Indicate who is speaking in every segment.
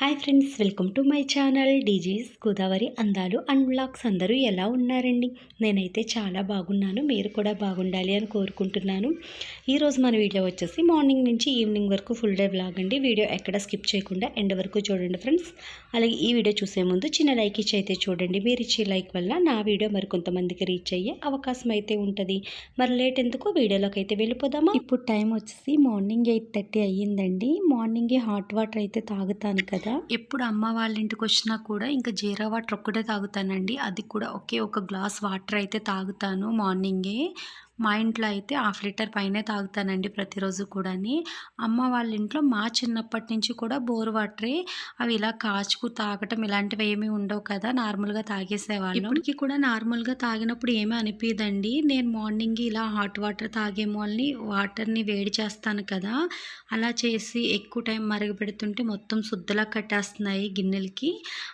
Speaker 1: Hi friends welcome to my channel. DG's Godavari అందాలు and blogs అందరూ ఎలా ఉన్నారండి? నేనైతే చాలా బాగున్నాను మీరు కూడా బాగుండాలి అని కోరుకుంటున్నాను. ఈరోజు మన వీడియో వచ్చేసి మార్నింగ్ నుంచి ఈవినింగ్ వరకు ఫుల్ డే బ్లాగ్ అండి. వీడియో ఎక్కడ స్కిప్ చేయకుండా ఎండ్ వరకు చూడండి ఫ్రెండ్స్. అలాగే ఈ వీడియో చూసే ముందు చిన్న లైక్ ఇచ్చి అయితే చూడండి. మీరు ఇచ్చే లైక్ వల్ల నా వీడియో మరికొంతమందికి రీచ్ అయ్యే అవకాశం అయితే ఉంటుంది. మరి లేట్ ఎందుకు? వీడియోలోకి అయితే వెళ్ళిపోదామా? ఇప్పుడు టైం వచ్చేసి మార్నింగ్ ఎయిట్ థర్టీ అయ్యిందండి. మార్నింగే హాట్ వాటర్ అయితే తాగుతాను కదా. ఎప్పుడు అమ్మ వాళ్ళ ఇంటికి వచ్చినా కూడా ఇంకా జీరా వాటర్ ఒక్కటే తాగుతానండి. అది కూడా ఒకే ఒక గ్లాస్ వాటర్ అయితే తాగుతాను మార్నింగే. మా ఇంట్లో అయితే హాఫ్ లీటర్ పైనే తాగుతానండి ప్రతిరోజు కూడాని. అమ్మ వాళ్ళ ఇంట్లో మా చిన్నప్పటి నుంచి కూడా బోర్ వాటరే. అవి ఇలా కాచుకు తాగటం ఇలాంటివి ఏమీ ఉండవు కదా నార్మల్గా తాగేసేవాళ్ళు. ఇప్పటికి కూడా నార్మల్గా తాగినప్పుడు ఏమీ అనిపించదండి నేను మార్నింగ్ ఇలా హాట్ వాటర్ తాగేమో అని వాటర్ని వేడి చేస్తాను కదా అలా చేసి ఎక్కువ టైం మరుగుపెడుతుంటే మొత్తం శుద్ధలా కట్టేస్తున్నాయి గిన్నెలకి.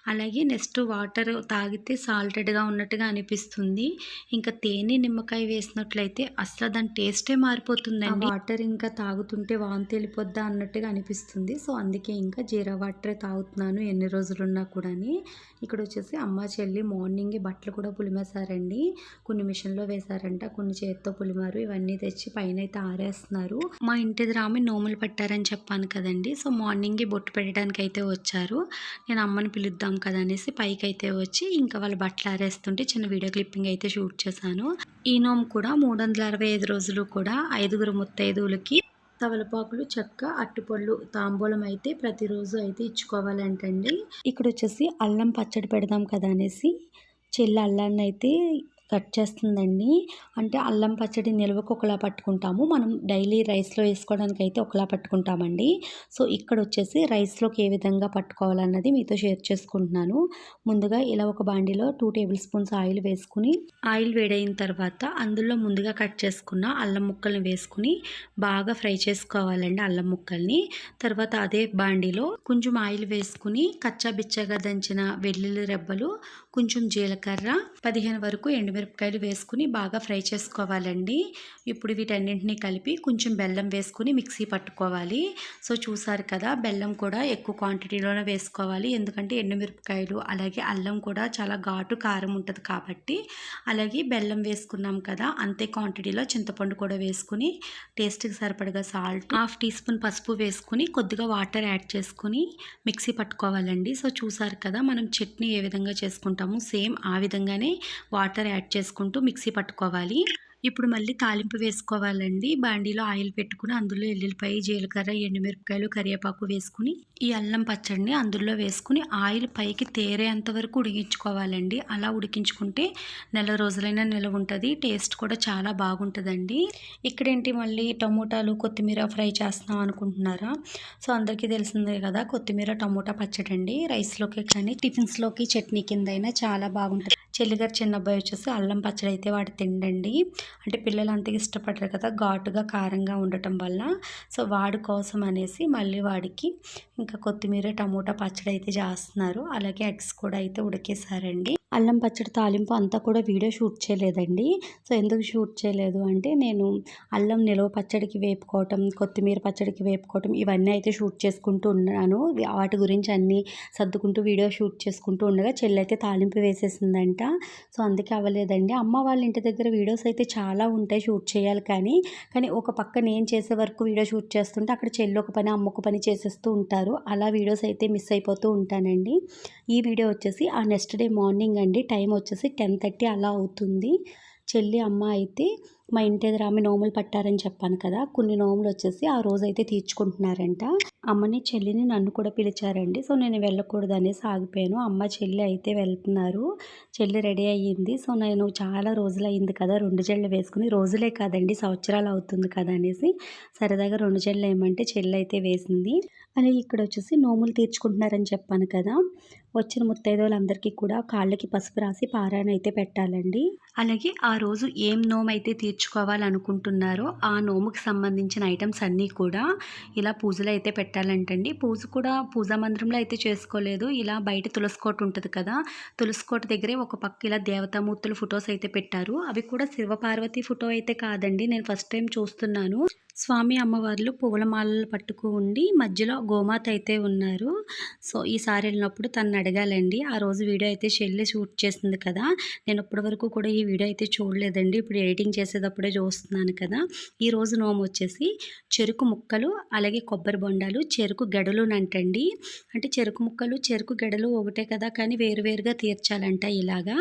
Speaker 1: అలాగే నెక్స్ట్ వాటర్ తాగితే సాల్టెడ్గా ఉన్నట్టుగా అనిపిస్తుంది. ఇంకా తేనె నిమ్మకాయ వేసినట్లయితే అయితే అసలు దాని టేస్టే మారిపోతుందండి. వాటర్ ఇంకా తాగుతుంటే వాంతి వెళ్ళిపోద్దా అన్నట్టుగా అనిపిస్తుంది. సో అందుకే ఇంకా జీరా వాటరే తాగుతున్నాను ఎన్ని రోజులున్నా కూడా ఇక్కడ వచ్చేసి అమ్మ చెల్లి మార్నింగ్ బట్టలు కూడా పులిమేశారండి. కొన్ని మిషన్లో వేశారంట కొన్ని చేతితో పులిమారు. ఇవన్నీ తెచ్చి పైన అయితే ఆరేస్తున్నారు. మా ఇంటి రామి నోములు పెట్టారని చెప్పాను కదండి. సో మార్నింగే బొట్టు పెట్టడానికి అయితే వచ్చారు. నేను అమ్మని పిలుద్దాం కదా అనేసి పైకి అయితే వచ్చి ఇంకా వాళ్ళ బట్టలు ఆరేస్తుంటే చిన్న వీడియో క్లిప్పింగ్ అయితే షూట్ చేశాను. ఈ నోము కూడా మూడు వందల అరవై ఐదు రోజులు కూడా ఐదుగురు ముత్తైదువులకి తవలపాకులు చెక్క అట్టుపళ్ళు తాంబూలం అయితే ప్రతిరోజు అయితే ఇచ్చుకోవాలంటండి. ఇక్కడ వచ్చేసి అల్లం పచ్చడి పెడదాం కదా అనేసి చెల్లి అల్లాన్ని అయితే కట్ చేస్తుందండి. అంటే అల్లం పచ్చడి నిల్వకు ఒకలా పట్టుకుంటాము. మనం డైలీ రైస్లో వేసుకోవడానికి అయితే ఒకలా పట్టుకుంటామండి. సో ఇక్కడ వచ్చేసి రైస్లోకి ఏ విధంగా పట్టుకోవాలన్నది మీతో షేర్ చేసుకుంటున్నాను. ముందుగా ఇలా ఒక బాండిలో టూ టేబుల్ స్పూన్స్ ఆయిల్ వేసుకుని ఆయిల్ వేడైన తర్వాత అందులో ముందుగా కట్ చేసుకున్న అల్లం ముక్కల్ని వేసుకుని బాగా ఫ్రై చేసుకోవాలండి అల్లం ముక్కల్ని. తర్వాత అదే బాండిలో కొంచెం ఆయిల్ వేసుకుని కచ్చా బిచ్చగా దంచిన వెల్లుల్లి రెబ్బలు కొంచెం జీలకర్ర పదిహేను వరకు ఎండు ఎండుమిరపకాయలు వేసుకుని బాగా ఫ్రై చేసుకోవాలండి. ఇప్పుడు వీటన్నింటినీ కలిపి కొంచెం బెల్లం వేసుకుని మిక్సీ పట్టుకోవాలి. సో చూసారు కదా బెల్లం కూడా ఎక్కువ క్వాంటిటీలోనే వేసుకోవాలి. ఎందుకంటే ఎండుమిరపకాయలు అలాగే అల్లం కూడా చాలా ఘాటు కారం ఉంటుంది కాబట్టి. అలాగే బెల్లం వేసుకున్నాం కదా అంతే క్వాంటిటీలో చింతపండు కూడా వేసుకుని టేస్ట్కి సరిపడగా సాల్ట్ హాఫ్ టీ స్పూన్ పసుపు వేసుకుని కొద్దిగా వాటర్ యాడ్ చేసుకుని మిక్సీ పట్టుకోవాలండి. సో చూసారు కదా మనం చట్నీ ఏ విధంగా చేసుకుంటాము సేమ్ ఆ విధంగానే వాటర్ యాడ్ చేసుకుంటూ మిక్సీ పట్టుకోవాలి. ఇప్పుడు మళ్ళీ తాలింపు వేసుకోవాలండి. బాండీలో ఆయిల్ పెట్టుకుని అందులో ఎల్లుల్లిపాయ జీలకర్ర ఎండుమిరపకాయలు కరివేపాకు వేసుకుని ఈ అల్లం పచ్చడిని అందులో వేసుకుని ఆయిల్ పైకి తేరేంత వరకు ఉడికించుకోవాలండి. అలా ఉడికించుకుంటే నెల రోజులైనా నిలవ ఉంటుంది. టేస్ట్ కూడా చాలా బాగుంటుందండి. ఇక్కడేంటి మళ్ళీ టమోటాలు కొత్తిమీర ఫ్రై చేస్తున్నాం అనుకుంటున్నారా? సో అందరికీ తెలిసిందే కదా కొత్తిమీర టమోటా పచ్చడి అండి రైస్లోకి కానీ టిఫిన్స్లోకి చట్నీ కింద అయినా చాలా బాగుంటుంది. చెల్లిగారు చిన్న అబ్బాయి వచ్చేసి అల్లం పచ్చడి అయితే వాడు తిండండి. అంటే పిల్లలు అంత ఇష్టపడరు కదా ఘాటుగా కారంగా ఉండటం వల్ల. సో వాడి కోసం అనేసి మళ్ళీ వాడికి ఇంకా కొత్తిమీర టమోటా పచ్చడి అయితే చేస్తున్నారు. అలాగే ఎగ్స్ కూడా అయితే ఉడికేసారండి అల్లం పచ్చడి తాలింపు అంతా కూడా వీడియో షూట్ చేయలేదండి. సో ఎందుకు షూట్ చేయలేదు అంటే నేను అల్లం నిలవ పచ్చడికి వేపుకోవటం కొత్తిమీర పచ్చడికి వేపుకోవటం ఇవన్నీ అయితే షూట్ చేసుకుంటూ ఉన్నాను. వాటి గురించి అన్నీ సర్దుకుంటూ వీడియో షూట్ చేసుకుంటూ ఉండగా చెల్లి అయితే తాలింపు వేసేసిందంట. సో అందుకే అవ్వలేదండి. అమ్మ వాళ్ళ ఇంటి దగ్గర వీడియోస్ అయితే చాలా ఉంటాయి షూట్ చేయాలి కానీ కానీ ఒక పక్క నేను చేసే వరకు వీడియో షూట్ చేస్తుంటే అక్కడ చెల్లి ఒక పని అమ్మ ఒక పని చేసేస్తూ ఉంటారు. అలా వీడియోస్ అయితే మిస్ అయిపోతూ ఉంటానండి. ఈ వీడియో వచ్చేసి ఆ నెక్స్ట్ డే మార్నింగ్ అండి. టైం వచ్చేసి టెన్ థర్టీ అలా అవుతుంది. చెల్లి అమ్మ అయితే మా ఇంటి ఎదురు ఆమె నోములు పట్టారని చెప్పాను కదా కొన్ని నోములు వచ్చేసి ఆ రోజు అయితే తీర్చుకుంటున్నారంట. అమ్మని చెల్లిని నన్ను కూడా పిలిచారండి. సో నేను వెళ్ళకూడదు అనేసి ఆగిపోయాను. అమ్మ చెల్లి అయితే వెళ్తున్నారు. చెల్లి రెడీ అయ్యింది. సో నేను చాలా రోజులు అయింది కదా రెండు జళ్ళు వేసుకుని. రోజులే కాదండి సంవత్సరాలు అవుతుంది కదా అనేసి సరదాగా రెండు జళ్ళు వేయమంటే చెల్లి అయితే వేసింది. అలాగే ఇక్కడ వచ్చేసి నోములు తీర్చుకుంటున్నారని చెప్పాను కదా వచ్చిన ముత్తైదోళ్ళందరికీ కూడా కాళ్ళకి పసుపు రాసి పారాయణ అయితే పెట్టాలండి. అలాగే ఆ రోజు ఏం నోమైతే తీర్చు తెచ్చుకోవాలనుకుంటున్నారో ఆ నోముకి సంబంధించిన ఐటమ్స్ అన్నీ కూడా ఇలా పూజలు అయితే పెట్టాలంటండి. పూజ కూడా పూజా మందిరంలో అయితే చేసుకోలేదు. ఇలా బయట తులసికోట ఉంటుంది కదా తులసికోట దగ్గరే ఒక పక్క ఇలా దేవతామూర్తుల ఫొటోస్ అయితే పెట్టారు. అవి కూడా శివపార్వతి ఫోటో అయితే కాదండి. నేను ఫస్ట్ టైం చూస్తున్నాను. స్వామి అమ్మవార్లు పూలమాలలు పట్టుకు ఉండి మధ్యలో గోమాత అయితే ఉన్నారు. సో ఈసారి వెళ్ళినప్పుడు తను అడగాలండి. ఆ రోజు వీడియో అయితే షెల్లి షూట్ చేసింది కదా. నేను ఇప్పటి వరకు కూడా ఈ వీడియో అయితే చూడలేదండి. ఇప్పుడు ఎడిటింగ్ చేసేటప్పుడే చూస్తున్నాను కదా. ఈ రోజు నోము వచ్చేసి చెరుకు ముక్కలు అలాగే కొబ్బరి బొండాలు చెరుకు గడలు అంటండి అంటే చెరుకు ముక్కలు చెరుకు గడలు ఒకటే కదా కానీ వేరువేరుగా తీర్చాలంట ఇలాగా.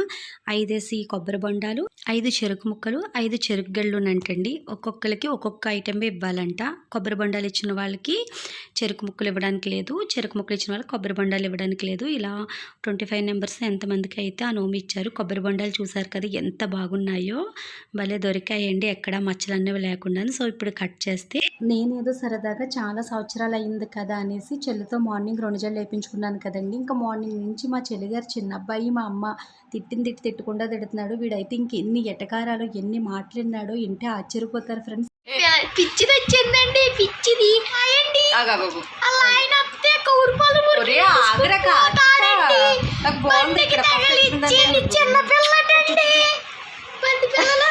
Speaker 1: ఐదేసి కొబ్బరి బొండాలు ఐదు చెరుకు ముక్కలు ఐదు చెరుకు గళ్ళు అంటండి ఒక్కొక్కరికి ఒక్కొక్క ఐటెం ఇవ్వాలంట. కొబ్బరి బొండాలు ఇచ్చిన వాళ్ళకి చెరుకు ముక్కలు ఇవ్వడానికి లేదు. చెరుకు ముక్కలు ఇచ్చిన వాళ్ళకి కొబ్బరి బొండాలు ఇవ్వడానికి లేదు. ఇలా ట్వంటీ ఫైవ్ నెంబర్స్ ఎంతమందికి అయితే ఆ నోమి ఇచ్చారు. కొబ్బరి బొండాలు చూసారు కదా ఎంత బాగున్నాయో. భలే దొరికాయండి. ఎక్కడ మచ్చలు అనేవి లేకుండా సో ఇప్పుడు కట్ చేస్తే నేనేదో సరదాగా చాలా సంవత్సరాలు అయింది కదా అనేసి చెల్లితో మార్నింగ్ రెండు జల్లు వేయించుకున్నాను కదండి. ఇంకా మార్నింగ్ నుంచి మా చెల్లిగారు చిన్న అబ్బాయి మా అమ్మ తిట్టిన తిట్టి తిట్టకుండా తిడుతున్నాడు. వీడైతే ఇంక ఎన్ని ఎటకారాలు ఎన్ని మాట్లాడినాడో ఇంటే ఆశ్చర్యపోతారు ఫ్రెండ్స్.
Speaker 2: పిచ్చిది. వచ్చిందండి పిచ్చిది అయ్యండి అలా ఆయన కౌరుపాలు చిన్న పిల్లటండి పిల్లలు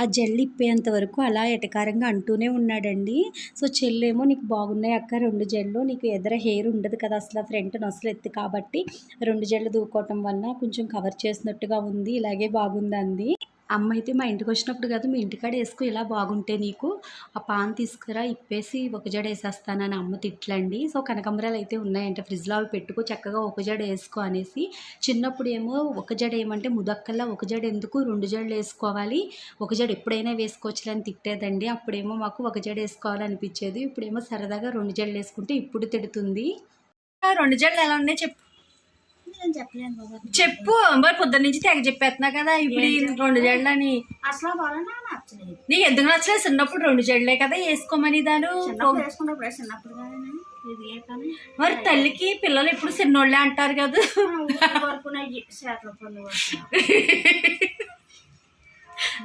Speaker 1: ఆ జల్లు ఇప్పేంత వరకు అలా ఎటకారంగా అంటూనే ఉన్నాడండి. సో చెల్లేమో నీకు బాగున్నాయి అక్క రెండు జల్లు. నీకు ఎదర హెయిర్ ఉండదు కదా అసలు ఫ్రంట్ నొసలు ఎత్తి కాబట్టి. రెండు జల్లు దూకోవటం వల్ల కొంచెం కవర్ చేసినట్టుగా ఉంది ఇలాగే బాగుంది అంది అమ్మ అయితే మా ఇంటికి వచ్చినప్పుడు కదా మీ ఇంటికాడ వేసుకో ఇలా బాగుంటే నీకు. ఆ పాన్ తీసుకురా ఇప్పేసి ఒక జడ వేసేస్తానని అమ్మ తిట్లండి. సో కనకంబరాలు అయితే ఉన్నాయంట. ఫ్రిడ్జ్లో అవి పెట్టుకో చక్కగా ఒక జడ వేసుకో అనేసి. చిన్నప్పుడు ఏమో ఒక జడ ఏమంటే ముదక్కల్లా ఒక జడ ఎందుకు రెండు జడలు వేసుకోవాలి? ఒక జడ ఎప్పుడైనా వేసుకోవచ్చు అని తిట్టేదండి. అప్పుడేమో మాకు ఒక జడ వేసుకోవాలనిపించేది. ఇప్పుడేమో సరదాగా రెండు జడలు వేసుకుంటే ఇప్పుడు తిడుతుంది.
Speaker 3: రెండు జడలు ఎలా ఉన్నాయి చెప్పు.
Speaker 2: నేను చెప్పలేను బాబా.
Speaker 3: చెప్పు మరి పొద్దున్న నుంచి తెగ చెప్పేస్తున్నా కదా ఇప్పుడు ఈ రెండు జడలు అని
Speaker 2: అసలు బాగా నాకు నచ్చలేదు.
Speaker 3: నీకు ఎందుకు నచ్చలేదు? చిన్నప్పుడు రెండు జడలే కదా వేసుకోమని దాను
Speaker 2: చిన్నప్పుడు వేసుకున్నప్పుడు చిన్నప్పుడు
Speaker 3: మరి తల్లికి పిల్లలు ఎప్పుడు చిన్నోళ్ళే అంటారు కదా.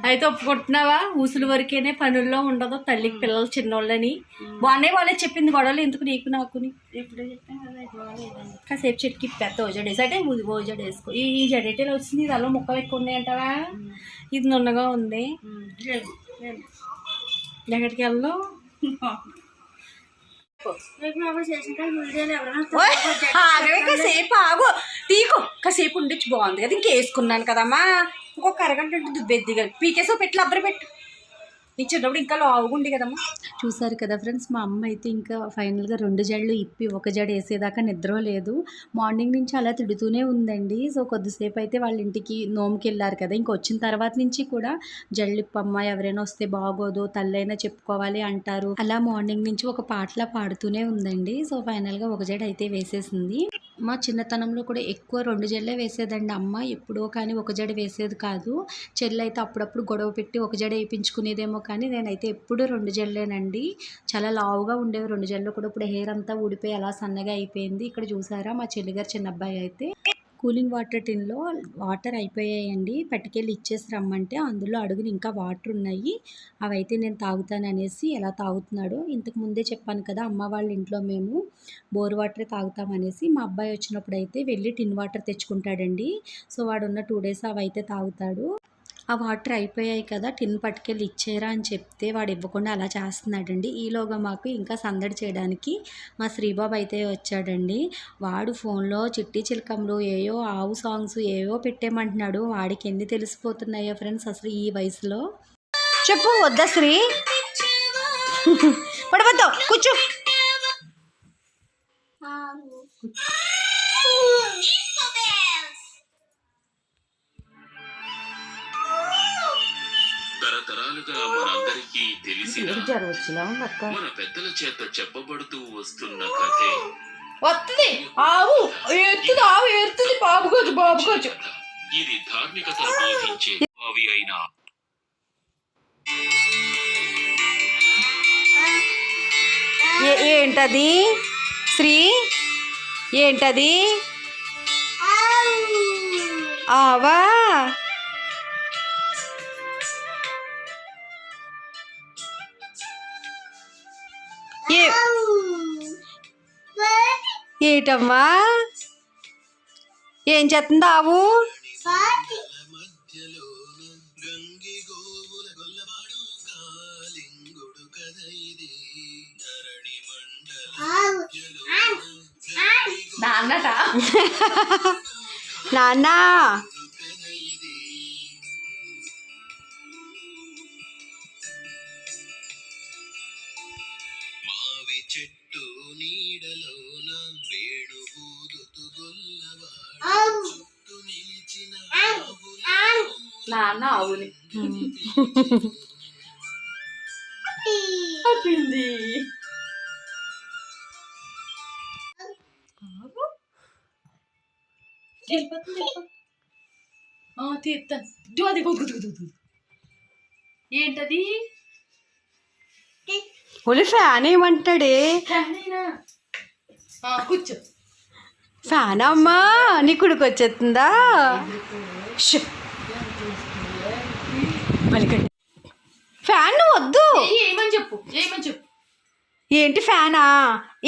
Speaker 3: అయితే ఒప్పుకుంటున్నావా? ఊసులు వరకేనే పనుల్లో ఉండదు. తల్లికి పిల్లలు చిన్నోళ్ళని. బాగానే వాళ్ళే చెప్పింది గొడవలు ఎందుకు నీకు నాకుని?
Speaker 2: బాగాలేదండి
Speaker 3: కాసేపు చెట్టుకి పెద్ద ఓజడ వేసి అంటే ఓజడ వేసుకో ఈ జడేటీలో వచ్చింది దానిలో ముక్కలు ఎక్కువ ఉన్నాయంటావా ఇది నున్నగా ఉంది. ఎక్కడికి ఆగవే కాసేపు ఆగు. తీకు కాసేపు ఉండొచ్చు బాగుంది కదా ఇంకేసుకున్నాను కదమ్మా. ఇంకొక అరగంట ఉంటుంది దుబ్బెద్దిగా పీకేసో పెట్టి అబ్బరి పెట్టు. ఇచ్చేటప్పుడు ఇంకా లావుగుండి కదమ్మా.
Speaker 1: చూసారు కదా ఫ్రెండ్స్ మా అమ్మ అయితే ఇంకా ఫైనల్గా రెండు జడలు ఇప్పి ఒక జడ వేసేదాకా నిద్ర లేదు. మార్నింగ్ నుంచి అలా తిడుతూనే ఉందండి. సో కొద్దిసేపు అయితే వాళ్ళ ఇంటికి నోముకి వెళ్ళారు కదా. ఇంక వచ్చిన తర్వాత నుంచి కూడా జడలు ఇప్పమ్మ ఎవరైనా వస్తే బాగోదు తల్లైనా చెప్పుకోవాలి అంటారు. అలా మార్నింగ్ నుంచి ఒక పాటలా పాడుతూనే ఉందండి. సో ఫైనల్గా ఒక జడ అయితే వేసేసింది. మా చిన్నతనంలో కూడా ఎక్కువ రెండు జడలే వేసేదండి అమ్మ. ఎప్పుడో కానీ ఒక జడ వేసేది కాదు. చెల్లి అయితే అప్పుడప్పుడు గొడవ పెట్టి ఒక జడ వేయించుకునేదేమో కానీ నేనైతే ఎప్పుడు రెండు జడలేనండి చాలా లావుగా ఉండేవి రెండు జడలు కూడా. ఇప్పుడు హెయిర్ అంతా ఊడిపోయి అలా సన్నగా అయిపోయింది. ఇక్కడ చూసారా మా చెల్లిగారు చిన్న అబ్బాయి అయితే. కూలింగ్ వాటర్ టిన్లో వాటర్ అయిపోయాయండి. పట్టుకెళ్ళి ఇచ్చేసి రమ్మంటే అందులో అడుగుని ఇంకా వాటర్ ఉన్నాయి. అవి అయితే నేను తాగుతాను అనేసి ఎలా తాగుతున్నాడు ఇంతకు ముందే చెప్పాను కదా అమ్మ వాళ్ళ ఇంట్లో మేము బోర్ వాటరే తాగుతామనేసి మా అబ్బాయి వచ్చినప్పుడు అయితే వెళ్ళి టిన్ వాటర్ తెచ్చుకుంటాడండి. సో వాడున్న టూ డేస్ అవి అయితే తాగుతాడు. ఆ వాటర్ అయిపోయాయి కదా టిన్ పట్టుకెళ్ళి ఇచ్చేరా అని చెప్తే వాడు ఇవ్వకుండా అలా చేస్తున్నాడండి. ఈలోగా మాకు ఇంకా సందడి చేయడానికి మా శ్రీబాబు అయితే వచ్చాడండి. వాడు ఫోన్లో చిట్టి చిలకములు ఏయో ఆవు సాంగ్స్ ఏవో పెట్టేమంటున్నాడు వాడికి ఎన్ని తెలిసిపోతున్నాయో ఫ్రెండ్స్ అసలు ఈ వయసులో.
Speaker 3: చెప్పు వద్దా శ్రీ? పడవద్దు కూర్చో. జ్వరం వచ్చినా అక్క
Speaker 4: మన పెద్దల చేత చెప్పబడుతూ వస్తున్న కథే.
Speaker 3: వస్తుంది ఆవు ఏరుతుంది ఆవు ఏరుతుంది బాబుకోవచ్చు బాబుకోవచ్చు.
Speaker 4: ఇది ధార్మికతను బోధించే అయినా.
Speaker 3: ఏ ఏంటది? శ్రీ ఏంటది? ఆవా? ఏటమ్మా? ఏం చేస్తుంది
Speaker 1: నాన్న
Speaker 4: నాన్న.
Speaker 3: నాన్న అవుని. అయిపోయింది తీస్తాను దో అది. ఏంటది?
Speaker 1: ఒలి ఫ్యాన్ ఏమంటాడే?
Speaker 3: కూర్చో.
Speaker 1: ఫ్యాన్ అమ్మా నీ కుడికి వచ్చేస్తుందా? ఫ్యాన్ వద్దు.
Speaker 3: ఏయ్, ఏమని చెప్పు ఏమని చెప్పు.
Speaker 1: ఏంటి ఫ్యానా?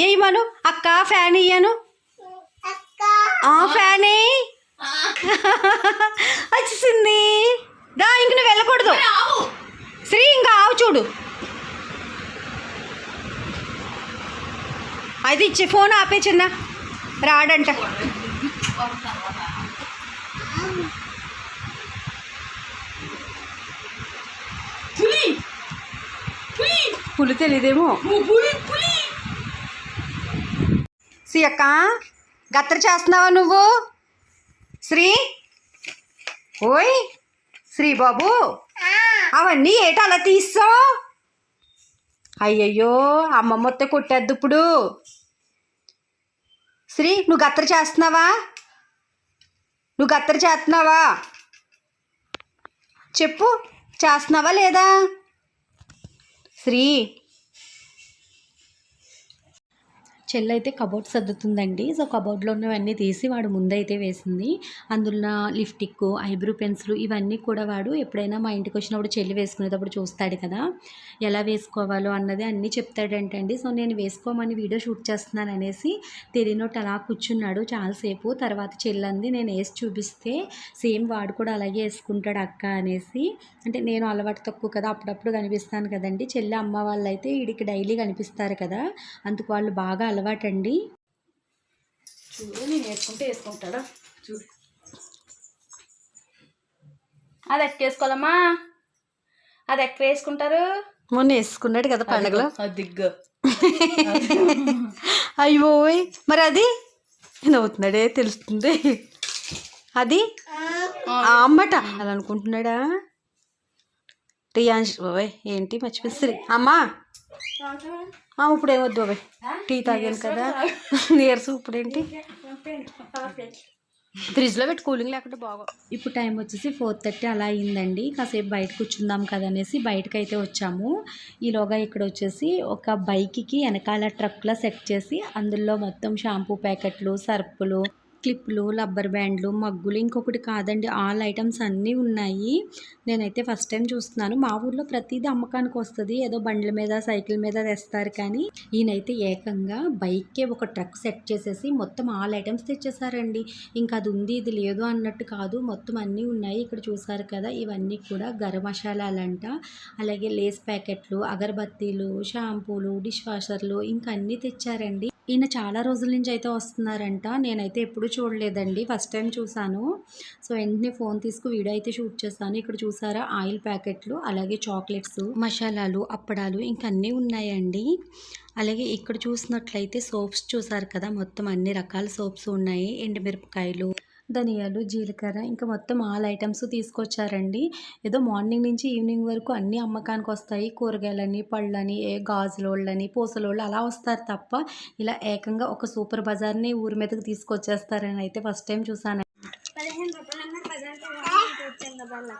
Speaker 1: ఏమను అక్క ఫ్యాన్ ఇయ్యను? ఆ ఫ్యాన్. వచ్చేసింది దా ఇంక నువ్వు వెళ్ళకూడదు. శ్రీ ఇంకా ఆవు చూడు. అది ఇచ్చే ఫోన్ ఆపే చిన్న. రాడంట
Speaker 3: పులి పులి
Speaker 1: తెలియదేమో అక్క గత్తర చేస్తున్నావా నువ్వు? శ్రీ? ఓయ్ శ్రీ బాబు అవన్నీ ఏట అలా తీస్తావు? అయ్యయ్యో అమ్మమ్మ వస్తే కొట్టేద్దు ఇప్పుడు. శ్రీ నువ్వు గత్తర చేస్తున్నావా? నువ్వు గత్తర చేస్తున్నావా? చెప్పు చేస్తున్నావా లేదా? శ్రీ చెల్లి అయితే కబోర్డ్ సర్దుతుందండి. సో కబోర్డ్లో ఉన్నవన్నీ తీసి వాడు ముందైతే వేసింది. అందులో లిప్టిక్ ఐబ్రో పెన్సిల్ ఇవన్నీ కూడా వాడు ఎప్పుడైనా మా ఇంటికి వచ్చినప్పుడు చెల్లి వేసుకునేటప్పుడు చూస్తాడు కదా. ఎలా వేసుకోవాలో అన్నది అన్నీ చెప్తాడంటండి. సో నేను వేసుకోమని వీడియో షూట్ చేస్తున్నాను అనేసి తెలియనట్టు అలా కూర్చున్నాడు చాలాసేపు. తర్వాత చెల్లంది నేను వేసి చూపిస్తే సేమ్ వాడు కూడా అలాగే వేసుకుంటాడు అక్క అనేసి. అంటే నేను అలవాటు తక్కువ కదా అప్పుడప్పుడు కనిపిస్తాను కదండి. చెల్లి అమ్మ వాళ్ళు అయితే వీడికి డైలీ కనిపిస్తారు కదా. అందుకు వాళ్ళు బాగా అలవాటండి.
Speaker 3: చూడు నేను వేసుకుంటే వేసుకుంటాడా? చూడు. అది ఎక్కేసుకోవాలమ్మా అది ఎక్క వేసుకుంటారు?
Speaker 1: మొన్న వేసుకున్నాడు కదా పండగలో.
Speaker 3: దిగ్గు.
Speaker 1: అయ్యో మరి అది? నవ్వుతున్నాడే తెలుస్తుంది. అది? ఆ. అమ్మట. అలా అనుకుంటున్నాడా? బాబాయ్ ఏంటి మర్చిపోయి అమ్మా. ఇప్పుడు ఏమొద్దు బాబాయ్ టీ తాగాను కదా. నీరసం ఇప్పుడేంటి? ఫ్రిడ్జ్లో పెట్టి కూలింగ్ లేకుండా బాగా ఇప్పుడు టైం వచ్చేసి ఫోర్ థర్టీ అలా అయిందండి. కాసేపు బయట కూర్చుందాం కదా అనేసి బయటకు అయితే వచ్చాము. ఈలోగా ఇక్కడ వచ్చేసి ఒక బైక్కి వెనకాల ట్రక్లో సెట్ చేసి అందులో మొత్తం షాంపూ ప్యాకెట్లు సర్పులు క్లిప్లు రబ్బర్ బ్యాండ్లు మగ్గులు ఇంకొకటి కాదండి. ఆల్ ఐటమ్స్ అన్నీ ఉన్నాయి. నేనైతే ఫస్ట్ టైం చూస్తున్నాను. మా ఊర్లో ప్రతిదీ అమ్మకానికి వస్తుంది. ఏదో బండ్ల మీద సైకిల్ మీద తెస్తారు కానీ ఈయనైతే ఏకంగా బైక్కే ఒక ట్రక్ సెట్ చేసేసి మొత్తం ఆల్ ఐటమ్స్ తెచ్చేసారండి. ఇంకా అది ఉంది ఇది లేదు అన్నట్టు కాదు. మొత్తం అన్నీ ఉన్నాయి ఇక్కడ చూసారు కదా. ఇవన్నీ కూడా గరం మసాలాలంట. అలాగే లేస్ ప్యాకెట్లు అగరబత్తీలు షాంపూలు డిష్ వాషర్లు ఇంకా అన్నీ తెచ్చారండి. ఈయన చాలా రోజుల నుంచి అయితే వస్తున్నారంట. నేనైతే ఎప్పుడూ చూడలేదండి. ఫస్ట్ టైం చూశాను. సో వెంటనే ఫోన్ తీసుకు వీడియో అయితే షూట్ చేస్తాను. ఇక్కడ చూసారా? ఆయిల్ ప్యాకెట్లు అలాగే చాక్లెట్స్ మసాలాలు అప్పడాలు ఇంకా అన్నీ ఉన్నాయండి. అలాగే ఇక్కడ చూసినట్లయితే సోప్స్ చూసారు కదా? మొత్తం అన్ని రకాల సోప్స్ ఉన్నాయి. ఎండుమిరపకాయలు ధనియాలు జీలకర్ర ఇంకా మొత్తం ఆల్ ఐటమ్స్ తీసుకొచ్చారండి. ఏదో మార్నింగ్ నుంచి ఈవినింగ్ వరకు అన్ని అమ్మకానికి వస్తాయి. కూరగాయలని పళ్ళని ఏ గాజులోళ్ళని పూసలోళ్ళు అలా వస్తారు తప్ప ఇలా ఏకంగా ఒక సూపర్ బజార్ని ఊరి మీదకి తీసుకొచ్చేస్తారని అయితే ఫస్ట్ టైం చూసాను.
Speaker 2: రూపాయలు.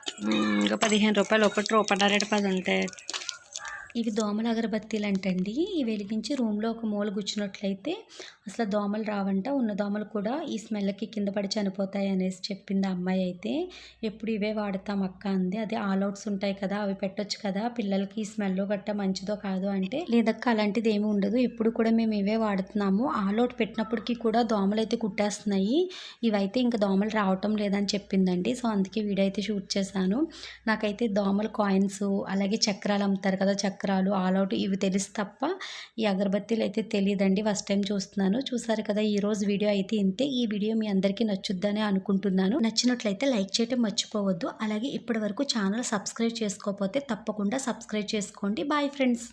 Speaker 1: ఇంకా పదిహేను రూపాయలు ఒకటి రూపాయి రేటు పది ఉంటాయి. ఇవి దోమల అగరబత్తీలు అంటండి ఇవి వెలిగించి రూమ్లో ఒక మూల గుచ్చినట్లయితే అసలు దోమలు రావంట. ఉన్న దోమలు కూడా ఈ స్మెల్కి కింద పడి చనిపోతాయి అనేసి చెప్పింది ఆ అమ్మాయి అయితే. ఎప్పుడు ఇవే వాడతాం అక్క అంది. అదే ఆల్ అవుట్స్ ఉంటాయి కదా అవి పెట్టొచ్చు కదా. పిల్లలకి ఈ స్మెల్ గట్ట మంచిదో కాదు అంటే లేదక్క అలాంటిది ఏమి ఉండదు. ఎప్పుడు కూడా మేము ఇవే వాడుతున్నాము. ఆల్ అవుట్ పెట్టినప్పటికీ కూడా దోమలు అయితే కుట్టేస్తున్నాయి. ఇవైతే ఇంకా దోమలు రావటం లేదని చెప్పిందండి. సో అందుకే వీడియో అయితే షూట్ చేశాను. నాకైతే దోమల కాయిన్స్ అలాగే చక్రాలు అమ్ముతారు కదా చక్ర చక్రాలు ఆల్ అవుట్ ఇవి తెలుసు తప్ప ఈ అగరబత్తీలు అయితే తెలియదండి ఫస్ట్ టైం చూస్తున్నాను. చూసారు కదా ఈరోజు వీడియో అయితే ఇంతే. ఈ వీడియో మీ అందరికీ నచ్చుద్దని అనుకుంటున్నాను. నచ్చినట్లయితే లైక్ చేయటం మర్చిపోవద్దు. అలాగే ఇప్పటి వరకు ఛానల్ సబ్స్క్రైబ్ చేసుకోకపోతే తప్పకుండా సబ్స్క్రైబ్ చేసుకోండి. Bye friends.